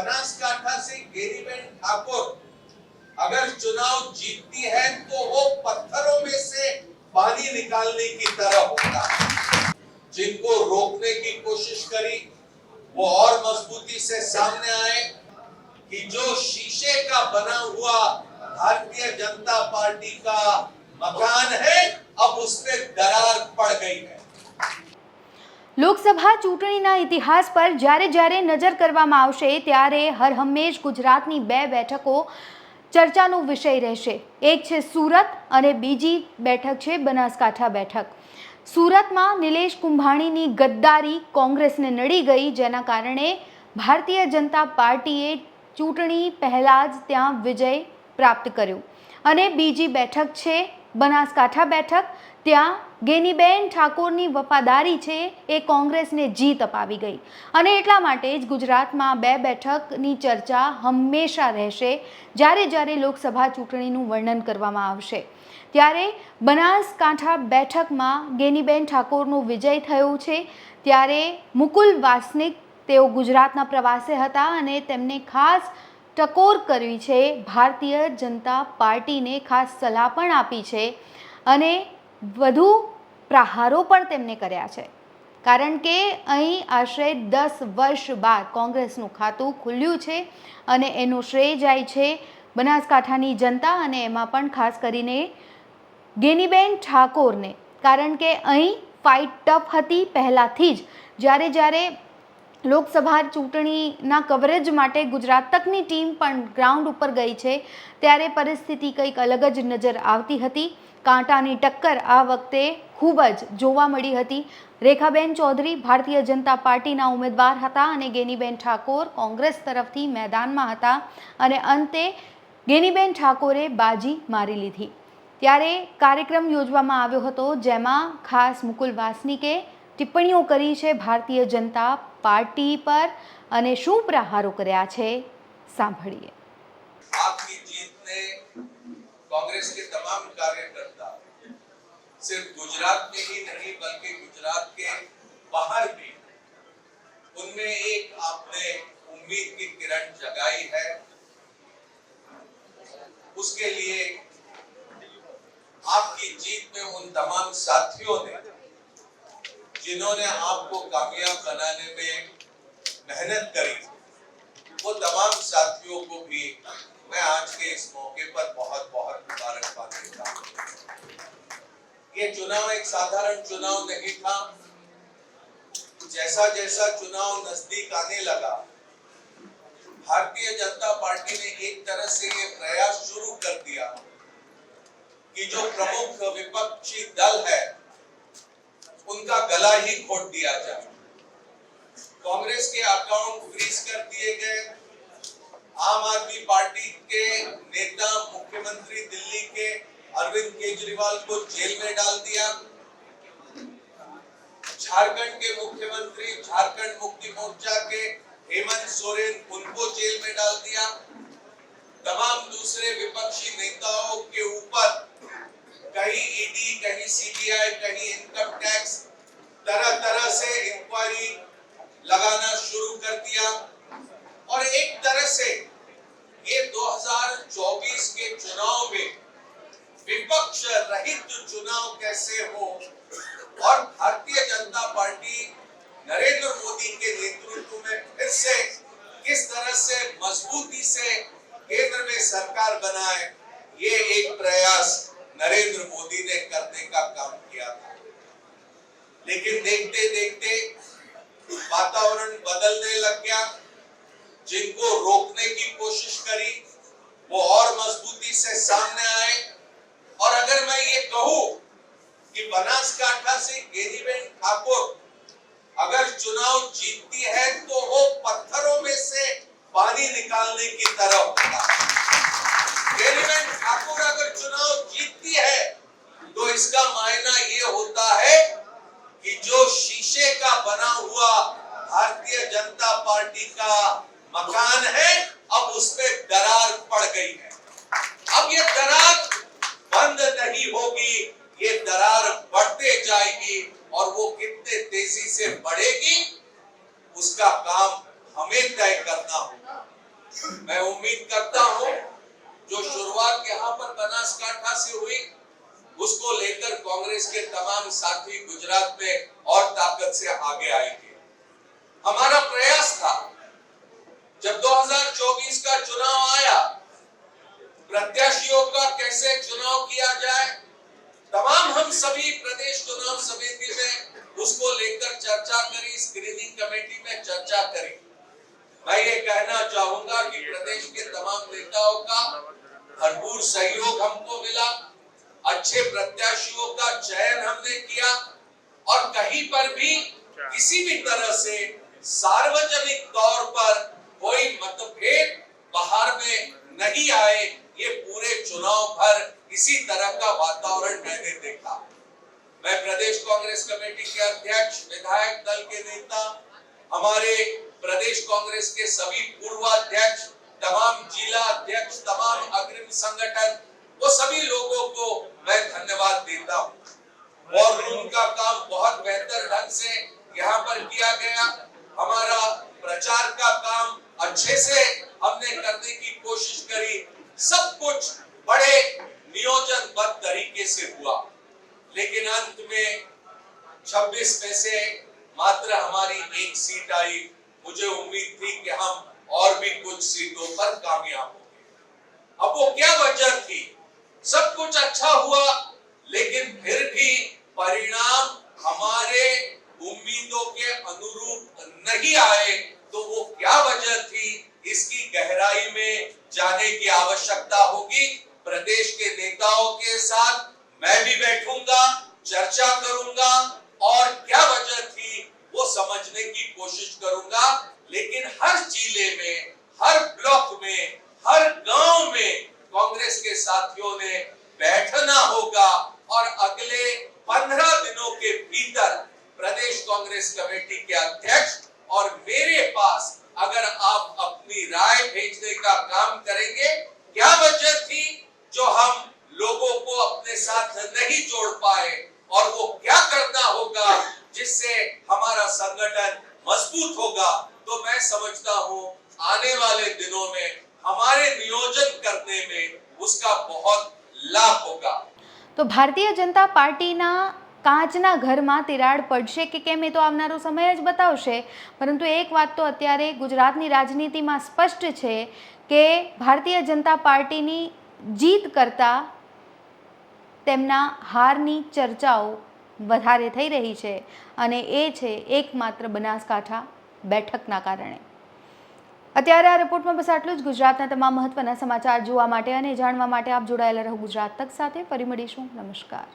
बनासकांठा से गेरीबेन ठाकुर। अगर चुनाव जीतती है तो वो पत्थरों में से पानी निकालने की तरह होगा जिनको रोकने की कोशिश करी, वो और मजबूती से सामने आए कि जो शीशे का बना हुआ भारतीय जनता पार्टी का मकान है, अब उसमें दरार पड़ गई है। લોકસભા ચૂંટણીના ઇતિહાસ પર જ્યારે જ્યારે નજર કરવામાં આવશે, ત્યારે હર હંમેશ ગુજરાતની બે બેઠકો ચર્ચાનો વિષય રહેશે. એક છે સુરત અને બીજી બેઠક છે બનાસકાંઠા બેઠક. સુરતમાં નિલેશ કુંભાણીની ગદ્દારી કોંગ્રેસને નડી ગઈ, જેના કારણે ભારતીય જનતા પાર્ટીએ ચૂંટણી પહેલાં જ ત્યાં વિજય પ્રાપ્ત કર્યો. અને બીજી બેઠક છે બનાસકાંઠા બેઠક ત્યાં ગેનીબેન ઠાકોરની વફાદારી છે એ કોંગ્રેસને જીત અપાવી ગઈ. અને એટલા માટે જ ગુજરાતમાં બે બેઠકની ચર્ચા હંમેશા રહેશે જ્યારે જ્યારે લોકસભા ચૂંટણીનું વર્ણન કરવામાં આવશે. ત્યારે બનાસકાંઠા બેઠકમાં ગેનીબેન ઠાકોરનો વિજય થયો છે. ત્યારે મુકુલ વાસનિક તેઓ ગુજરાતના પ્રવાસે હતા અને તેમને ખાસ ટકોર કરવી છે ભારતીય જનતા પાર્ટીને ખાસ સલાહ પણ આપી છે. અને વધુ પ્રહારો પણ તેમને કર્યા છે. કારણ કે અહીં આશરે દસ વર્ષ બાદ કોંગ્રેસનું ખાતું ખુલ્યું છે અને એનું શ્રેય જાય છે બનાસકાંઠાની જનતા અને એમાં પણ ખાસ કરીને ગેનીબેન ઠાકોરને. કારણ કે અહીં ફાઇટ ટફ હતી પહેલાંથી જ. જ્યારે જ્યારે લોકસભા ચૂંટણીના કવરેજ માટે ગુજરાત તકની ટીમ પણ ગ્રાઉન્ડ ઉપર ગઈ છે, ત્યારે પરિસ્થિતિ કંઈક અલગ જ નજર આવતી હતી. કાંટાની ટક્કર આ વખતે ખૂબ જ જોવા મળી હતી. રેખાબેન ચૌધરી ભારતીય જનતા પાર્ટીના ઉમેદવાર હતા અને ગેનીબેન ઠાકોર કોંગ્રેસ તરફથી મેદાનમાં હતા અને અંતે ગેનીબેન ઠાકોરે બાજી મારી લીધી. ત્યારે કાર્યક્રમ યોજવામાં આવ્યો હતો જેમાં ખાસ મુકુલ વાસનિકે ટિપ્પણીઓ કરી છે ભારતીય જનતા પાર્ટી પર અને શું પ્રહારો કર્યા છે સાંભળીએ. કોંગ્રેસ કે તમામ કાર્યકર્તા सिर्फ़ गुजरात में ही नहीं, बल्कि गुजरात के बाहर भी। उनमें एक आपने उम्मीद की किरण जगाई है। उसके लिए आपकी जीत में उन तमाम साथियों ने, जिन्होंने आपको कामयाब बनाने में मेहनत करी, वो तमाम साथियों को भी मैं आज के इस मौके पर बहुत बहुत मुबारकबाद देता हूँ। ये चुनाव एक साधारण चुनाव नहीं था। जैसा जैसा चुनाव नज़दीक आने लगा, भारतीय जनता पार्टी ने एक तरह से ये प्रयास शुरू कर दिया कि जो प्रमुख विपक्षी दल है, उनका गला ही घोट दिया जाए। कांग्रेस के अकाउंट फ्रीज कर दिए गए। आम आदमी पार्टी के नेता, मुख्यमंत्री दिल्ली के अरविंद केजरीवाल को जेल में डाल दिया। झारखंड के मुख्यमंत्री, झारखंड मुक्ति मोर्चा के हेमंत सोरेन, उनको जेल में डाल दिया। तमाम दूसरे विपक्षी नेताओं के ऊपर कहीं ईडी कहीं सीबीआई कहीं इनकम टैक्स तरह तरह से इंक्वायरी लगाना शुरू कर दिया और एक तरह से ये 2024 के चुनाव में विपक्ष रहित चुनाव कैसे हो और भारतीय जनता पार्टी नरेंद्र मोदी के नेतृत्व में फिर से किस तरह से मजबूती से केंद्र में सरकार बनाए, ये एक प्रयास नरेंद्र मोदी ने करने का काम किया था। लेकिन देखते देखते वातावरण बदलने लग गया। जिनको रोकने की कोशिश करी, वो और मजबूती से सामने आए। और अगर मैं ये कहूँ कि बनासकांठा से गेरीबेन ठाकुर अगर चुनाव जीतती है तो वो पत्थरों में से पानी निकालने की गेरीबेन ठाकुर अगर चुनाव जीतती है तो इसका मायना ये होता है कि जो शीशे का बना हुआ भारतीय जनता पार्टी का मकान है, अब उसमें दरार पड़ गई है। अब ये दरार बंद नहीं होगी ये दरार बढ़ते जाएगी और वो कितने तेज़ी से बढ़ेगी, उसका काम हमें तय करना होगा। मैं उम्मीद करता हूँ, जो शुरुआत यहाँ पर बनासकांठा से हुई, उसको लेकर कांग्रेस के तमाम साथी गुजरात में और ताकत से आगे आएँगे। हमारा प्रयास था, जब 2024 का चुनाव आया, प्रत्याशियों का कैसे चुनाव किया जाए सभी प्रदेश चुनाव समिति में उसको लेकर चर्चा करी स्क्रीनिंग कमेटी में चर्चा करी। मैं ये कहना चाहूँगा कि प्रदेश के तमाम नेताओं का भरपूर सहयोग हमको मिला, अच्छे प्रत्याशियों का चयन हमने किया और कहीं पर भी किसी भी तरह से सार्वजनिक तौर पर कोई मतभेद बाहर में नहीं आए, ये पूरे चुनाव भर इसी तरह का वातावरण मैंने देखा। मैं प्रदेश कांग्रेस कमेटी के अध्यक्ष, विधायक दल के नेता, हमारे प्रदेश कांग्रेस के सभी पूर्वाध्यक्ष, तमाम जिला अध्यक्ष, तमाम अग्रिम संगठन, वो सभी लोगों को मैं धन्यवाद देता हूँ। और रूम का काम बहुत बेहतर ढंग से यहाँ पर किया गया। हमारा प्रचार का काम अच्छे से हमने करने की कोशिश करी। सब कुछ बड़े नियोजनबद्ध तरीके से हुआ। लेकिन अंत में 26 में से मात्र हमारी एक सीट आई। मुझे उम्मीद थी कि हम और भी कुछ सीटों पर कामयाब होंगे। अब वो क्या वजह थी? सब कुछ अच्छा हुआ, लेकिन फिर भी परिणाम हमारे उम्मीदों के अनुरूप नहीं आए। तो वो क्या वजह थी? इसकी गहराई में जाने की आवश्यकता होगी। प्रदेश के नेताओं के साथ मैं भी बैठूँगा, चर्चा करूँगा और क्या वजह थी वो समझने की कोशिश करूँगा। लेकिन हर ज़िले में, हर ब्लॉक में, हर गाँव में कांग्रेस के साथियों ने बैठना होगा और अगले पंद्रह दिनों के भीतर प्रदेश कांग्रेस कमेटी के अध्यक्ष और मेरे पास अगर आप अपनी राय भेजने का काम करेंगे, क्या वजह थी? जो हम लोगों को अपने साथ नहीं जोड़ पाए और वो क्या करना होगा जिससे हमारा संगठन मजबूत होगा तो मैं समझता हूँ आने वाले दिनों में हमारे नियोजन करने में उसका बहुत लाभ होगा તો ભારતીય જનતા પાર્ટીના કાચના ઘરમાં તિરાડ પડશે કે કેમ એ તો આવનારો સમય જ બતાવશે પરંતુ એક વાત તો અત્યારે ગુજરાતની રાજનીતિમાં સ્પષ્ટ છે કે ભારતીય જનતા પાર્ટીની જીત કરતાં તેમના હારની ચર્ચાઓ વધારે થઈ રહી છે અને એ છે એકમાત્ર બનાસકાંઠા બેઠકના કારણે. અત્યારે આ રિપોર્ટમાં બસ આટલું જ. ગુજરાતના તમામ મહત્વના સમાચાર જોવા માટે અને જાણવા માટે આપ જોડાયેલા રહો ગુજરાત તક સાથે. ફરી મળીશું. નમસ્કાર.